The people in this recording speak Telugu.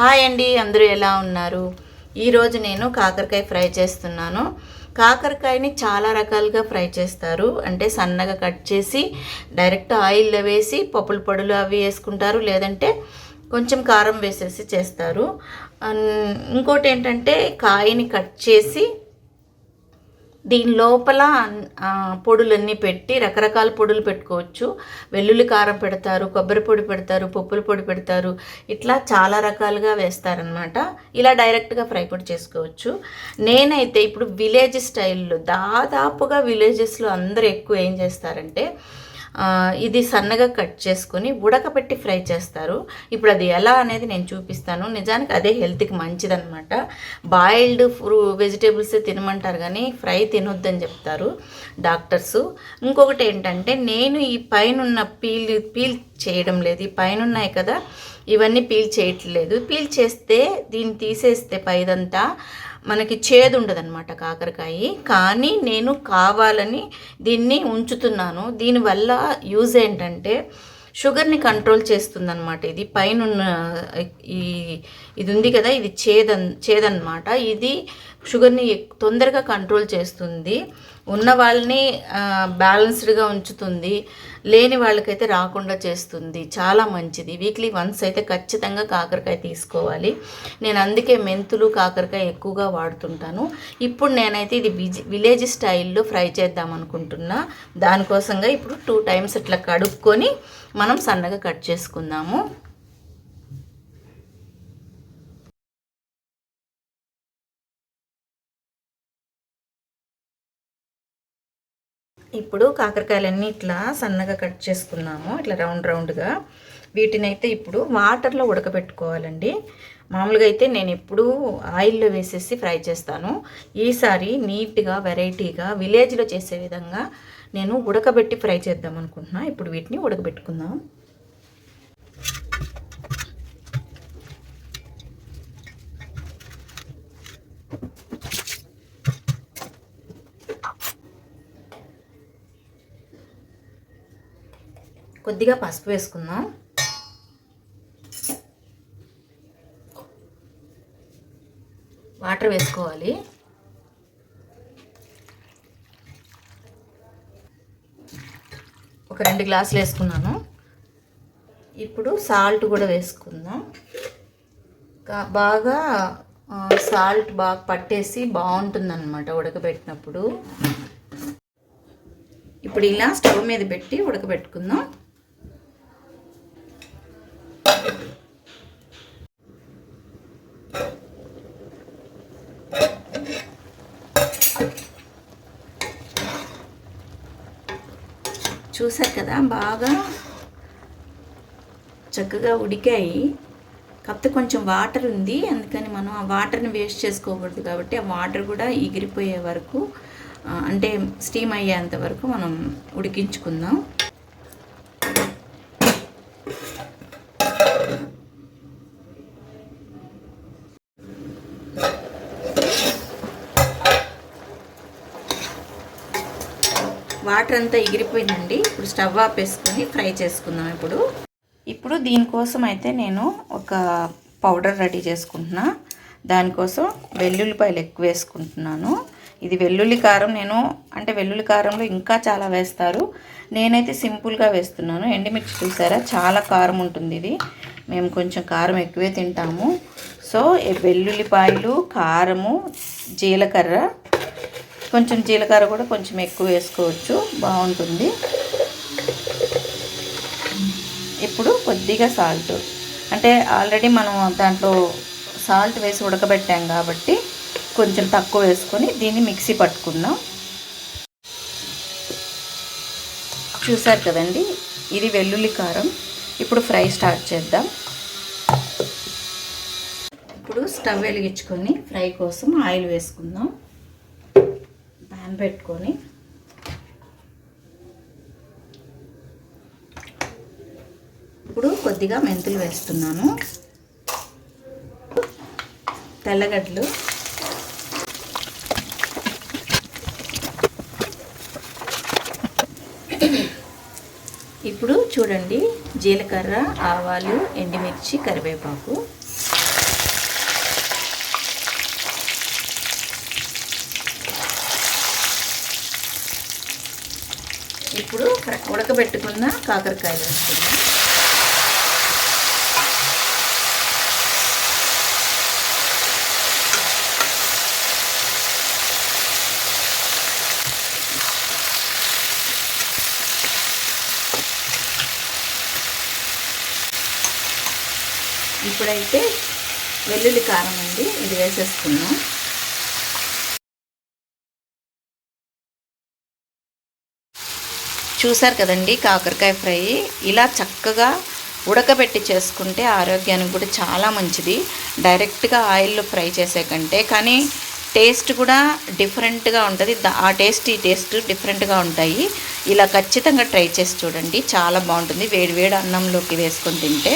హాయ్ అండి అందరూ ఎలా ఉన్నారు? ఈరోజు నేను కాకరకాయ ఫ్రై చేస్తున్నాను. కాకరకాయని చాలా రకాలుగా ఫ్రై చేస్తారు. అంటే సన్నగా కట్ చేసి డైరెక్ట్ ఆయిల్లో వేసి పప్పుల పొడులు అవి వేసుకుంటారు. లేదంటే కొంచెం కారం వేసేసి చేస్తారు. ఇంకోటి ఏంటంటే కాయని కట్ చేసి దీని లోపల పొడులన్నీ పెట్టి రకరకాల పొడులు పెట్టుకోవచ్చు. వెల్లుల్లి కారం పెడతారు కొబ్బరి పొడి పెడతారు పప్పుల పొడి పెడతారు. ఇట్లా చాలా రకాలుగా వేస్తారనమాట ఇలా డైరెక్ట్గా ఫ్రై కూడా చేసుకోవచ్చు. నేనైతే ఇప్పుడు విలేజ్ స్టైల్లో దాదాపుగా విలేజెస్లో అందరూ ఎక్కువ ఏం చేస్తారంటే ఇది సన్నగా కట్ చేసుకొని ఉడకపెట్టి ఫ్రై చేస్తారు. ఇప్పుడు అది ఎలా అనేది నేను చూపిస్తాను. నిజానికి అదే హెల్త్కి మంచిదన్నమాట. బాయిల్డ్ ఫ్రూ వెజిటేబుల్స్ తినమంటారు కానీ ఫ్రై తినొద్దని చెప్తారు డాక్టర్స్. ఇంకొకటి ఏంటంటే నేను ఈ పైన పీల్ పీల్ చేయడం లేదు. ఈ పైన ఉన్నాయి కదా ఇవన్నీ పీల్ చేయట్లేదు. పీల్ చేస్తే దీన్ని తీసేస్తే పైదంతా మనకి చేదు ఉండదన్నమాట కాకరకాయ. కానీ నేను కావాలని దీన్ని ఉంచుతున్నాను. దీనివల్ల యూజ్ ఏంటంటే షుగర్ని కంట్రోల్ చేస్తుందన్నమాట. ఇది పైన ఈ ఇది ఉంది కదా ఇది చేదన్ చేదన్నమాట. ఇది షుగర్ని తొందరగా కంట్రోల్ చేస్తుంది. ఉన్న వాళ్ళని బ్యాలెన్స్డ్గా ఉంచుతుంది. లేని వాళ్ళకైతే రాకుండా చేస్తుంది. చాలా మంచిది. వీక్లీ వన్స్ అయితే ఖచ్చితంగా కాకరకాయ తీసుకోవాలి. నేను అందుకే మెంతులు కాకరకాయ ఎక్కువగా వాడుతుంటాను. ఇప్పుడు నేనైతే ఇది విలేజ్ స్టైల్లో ఫ్రై చేద్దాం అనుకుంటున్నా. దానికోసంగా ఇప్పుడు టూ టైమ్స్ ఇట్లా కడుక్కొని మనం సన్నగా కట్ చేసుకుందాము. ఇప్పుడు కాకరకాయలన్నీ ఇట్లా సన్నగా కట్ చేసుకున్నాము. ఇట్లా రౌండ్ రౌండ్గా. వీటిని అయితే ఇప్పుడు వాటర్లో ఉడకబెట్టుకోవాలండి. మామూలుగా అయితే నేను ఎప్పుడూ ఆయిల్లో వేసేసి ఫ్రై చేస్తాను. ఈసారి నీట్గా వెరైటీగా విలేజ్లో చేసే విధంగా నేను ఉడకబెట్టి ఫ్రై చేద్దాం అనుకుంటున్నా ఇప్పుడు వీటిని ఉడకబెట్టుకుందాం. కొద్దిగా పసుపు వేసుకుందాం. వాటర్ వేసుకోవాలి. ఒక రెండు గ్లాసులు వేసుకున్నాను. ఇప్పుడు సాల్ట్ కూడా వేసుకుందాం. కా- బాగా సాల్ట్ బాగా పట్టేసి బాగుంటుందన్నమాట ఉడకబెట్టినప్పుడు. ఇప్పుడు ఇలా స్టవ్ మీద పెట్టి ఉడకబెట్టుకుందాం. చూసారు కదా బాగా చక్కగా ఉడికాయి. కాకపోతే కొంచెం వాటర్ ఉంది అందుకని మనం ఆ వాటర్ని వేస్ట్ చేసుకోకూడదు కాబట్టి ఆ వాటర్ కూడా ఎగిరిపోయే వరకు అంటే స్టీమ్ అయ్యేంత వరకు మనం ఉడికించుకుందాం. వాటర్ అంతా ఎగిరిపోయిందండి. ఇప్పుడు స్టవ్ ఆపేసుకొని ఫ్రై చేసుకుందాం ఇప్పుడు. ఇప్పుడు దీనికోసం అయితే నేను ఒక పౌడర్ రెడీ చేసుకుంటున్నా. దానికోసం వెల్లుల్లిపాయలు ఎక్కువ వేసుకుంటున్నాను. ఇది వెల్లుల్లి కారం నేను అంటే వెల్లుల్లి కారంలో ఇంకా చాలా వేస్తారు. నేనైతే సింపుల్గా వేస్తున్నాను. ఎండుమిర్చి చూసారా? చాలా కారం ఉంటుంది ఇది. మేము కొంచెం కారం ఎక్కువే తింటాము. సో వెల్లుల్లిపాయలు కారము జీలకర్ర కొంచెం జీలకర్ర కూడా కొంచెం ఎక్కువ వేసుకోవచ్చు. బాగుంటుంది. ఇప్పుడు కొద్దిగా సాల్ట్. అంటే ఆల్రెడీ మనం దాంట్లో సాల్ట్ వేసి ఉడకబెట్టాం కాబట్టి కొంచెం తక్కువ వేసుకొని దీన్ని మిక్సీ పట్టుకుందాం. చూసారు కదండి? ఇది వెల్లుల్లి కారం. ఇప్పుడు ఫ్రై స్టార్ట్ చేద్దాం. ఇప్పుడు స్టవ్ వెలిగించుకొని ఫ్రై కోసం ఆయిల్ వేసుకుందాం. పెట్టుకొని ఇప్పుడు కొద్దిగా మెంతులు వేస్తున్నాను. తెల్లగడ్డలు. ఇప్పుడు చూడండి జీలకర్ర ఆవాలు ఎండుమిర్చి కరివేపాకు. ఇప్పుడు ఉడకబెట్టుకున్న కాకరకాయలు వేసుకుందాం. ఇప్పుడైతే వెల్లుల్లి కారం అండి ఇది వేసేసుకున్నాం చూసారు కదండి కాకరకాయ ఫ్రై. ఇలా చక్కగా ఉడకబెట్టి చేసుకుంటే ఆరోగ్యానికి కూడా చాలా మంచిది. డైరెక్ట్గా ఆయిల్లో ఫ్రై చేసే కంటే కానీ టేస్ట్ కూడా డిఫరెంట్గా ఉంటుంది. ఆ టేస్ట్ ఈ టేస్ట్ డిఫరెంట్గా ఉంటాయి. ఇలా ఖచ్చితంగా ట్రై చేసి చూడండి చాలా బాగుంటుంది. వేడి వేడి అన్నంలోకి వేసుకొని తింటే.